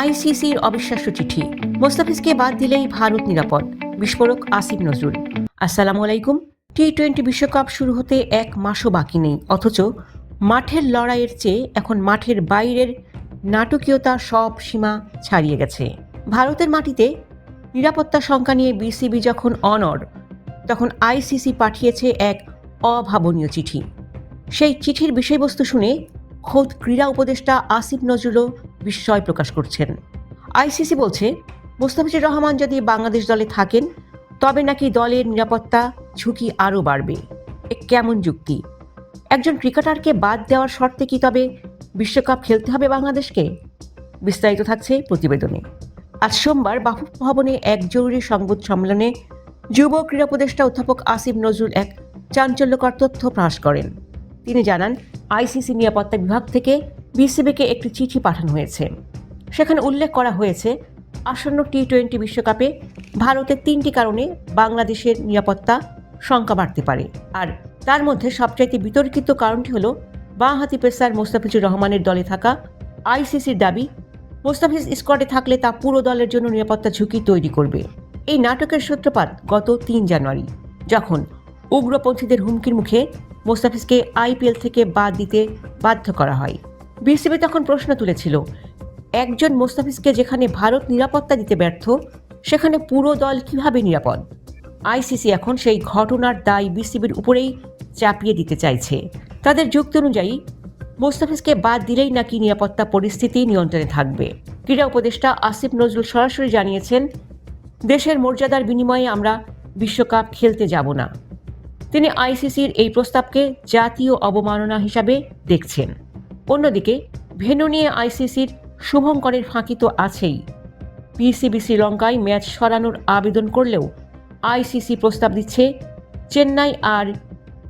আইসিসির অবিশ্বাস্য চিঠি। মোস্তাফিজকে বাদ দিলেই ভারত নিরাপদ। বিস্ফোরক আসিফ নজরুল। আসসালামু আলাইকুম। টি টোয়েন্টি বিশ্বকাপ শুরু হতে এক মাসও বাকি নেই। অথচ মাঠের লড়াইয়ের চেয়ে এখন মাঠের বাইরের নাটকীয়তা সব সীমা ছাড়িয়ে গেছে। ভারতের মাটিতে নিরাপত্তা সংখ্যা নিয়ে বিসিবি যখন অনর তখন আইসিসি পাঠিয়েছে এক অভাবনীয় চিঠি। সেই চিঠির বিষয়বস্তু শুনে খোদ ক্রীড়া উপদেষ্টা আসিফ নজরুলও বিস্ময় প্রকাশ করছেন। আইসিসি বলছে, মোস্তাফিজুর রহমান যদি বাংলাদেশ দলে থাকেন, তবে নাকি দলের নিরাপত্তা ঝুঁকি আরও বাড়বে। এ কেমন যুক্তি? একজন ক্রিকেটারকে বাদ দেওয়ার শর্তে কি তবে বিশ্বকাপ খেলতে হবে বাংলাদেশকে? বিস্তারিত থাকছে প্রতিবেদনে। আজ সোমবার বাফুফ ভবনে এক জরুরি সংবাদ সম্মেলনে যুব ক্রীড়া উপদেষ্টা অধ্যাপক আসিফ নজরুল এক চাঞ্চল্যকর তথ্য প্রকাশ করেন। তিনি জানান, আইসিসি নিরাপত্তা বিভাগ থেকে বিসিবিকে একটি চিঠি পাঠানো হয়েছে। সেখানে উল্লেখ করা হয়েছে, আসন্ন টি টোয়েন্টি বিশ্বকাপে ভারতের তিনটি কারণে বাংলাদেশের নিরাপত্তা শঙ্কা বাড়তে পারে। আর তার মধ্যে সবচাইতে বিতর্কিত কারণটি হল, বাঁহাতি পেসার মোস্তাফিজুর রহমানের দলে থাকা আইসিসির দাবি, মোস্তাফিজ স্কোয়াডে থাকলে তা পুরো দলের জন্য নিরাপত্তা ঝুঁকি তৈরি করবে। এই নাটকের সূত্রপাত গত তিন জানুয়ারি, যখন উগ্রপন্থীদের হুমকির মুখে মোস্তাফিজকে আইপিএল থেকে বাদ দিতে বাধ্য করা হয়। বিসিবি তখন প্রশ্ন তুলেছিল, একজন মোস্তাফিজকে যেখানে ভারত নিরাপত্তা দিতে ব্যর্থ, সেখানে পুরো দল কীভাবে নিরাপদ? আইসিসি এখন সেই ঘটনার দায় বিসিবির উপরেই চাপিয়ে দিতে চাইছে। তাদের যুক্তি অনুযায়ী, মোস্তাফিজকে বাদ দিলেই নাকি নিরাপত্তা পরিস্থিতি নিয়ন্ত্রণে থাকবে। ক্রীড়া উপদেষ্টা আসিফ নজরুল সরাসরি জানিয়েছেন, দেশের মর্যাদার বিনিময়ে আমরা বিশ্বকাপ খেলতে যাব না। তিনি আইসিসির এই প্রস্তাবকে জাতীয় অবমাননা হিসাবে দেখছেন। অন্যদিকে, ভেন্যু নিয়ে আইসিসির শুভঙ্করের ফাঁকি তো আছেই। পিসিবি শ্রীলঙ্কায় ম্যাচ সরানোর আবেদন করলেও আইসিসি প্রস্তাব দিচ্ছে চেন্নাই আর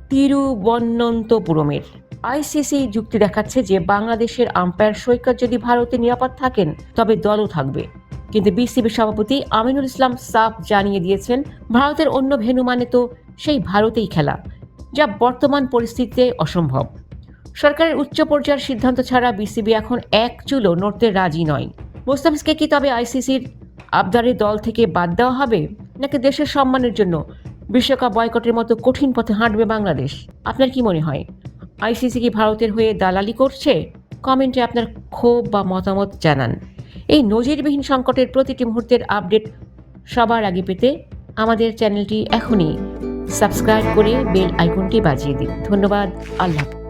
তিরুবনন্তপুরমের। আইসিসি যুক্তি দেখাচ্ছে যে বাংলাদেশের আম্পায়ার সৈকত যদি ভারতে নিরাপদ থাকেন, তবে দলও থাকবে। কিন্তু বিসিবি সভাপতি আমিনুল ইসলাম সাফ জানিয়ে দিয়েছেন, ভারতের অন্য ভেন্যু মানে তো সেই ভারতেই খেলা, যা বর্তমান পরিস্থিতিতে অসম্ভব। সরকারের উচ্চ পর্যায়ের সিদ্ধান্ত ছাড়া বিসিবি এখন এক চুলো নড়তে রাজি নয়। মোস্তাফিজকে কি তবে আইসিসির আবদারের দল থেকে বাদ দেওয়া হবে, নাকি দেশের সম্মানের জন্য বিশ্বকাপ বয়কটের মতো কঠিন পথে হাঁটবে বাংলাদেশ? আপনার কি মনে হয়? আইসিসি কি ভারতের হয়ে দালালি করছে? কমেন্টে আপনার ক্ষোভ বা মতামত জানান। এই নজিরবিহীন সংকটের প্রতিটি মুহূর্তের আপডেট সবার আগে পেতে আমাদের চ্যানেলটি এখনই সাবস্ক্রাইব করে বেল আইকনটি বাজিয়ে দিন। ধন্যবাদ, আল্লাহ।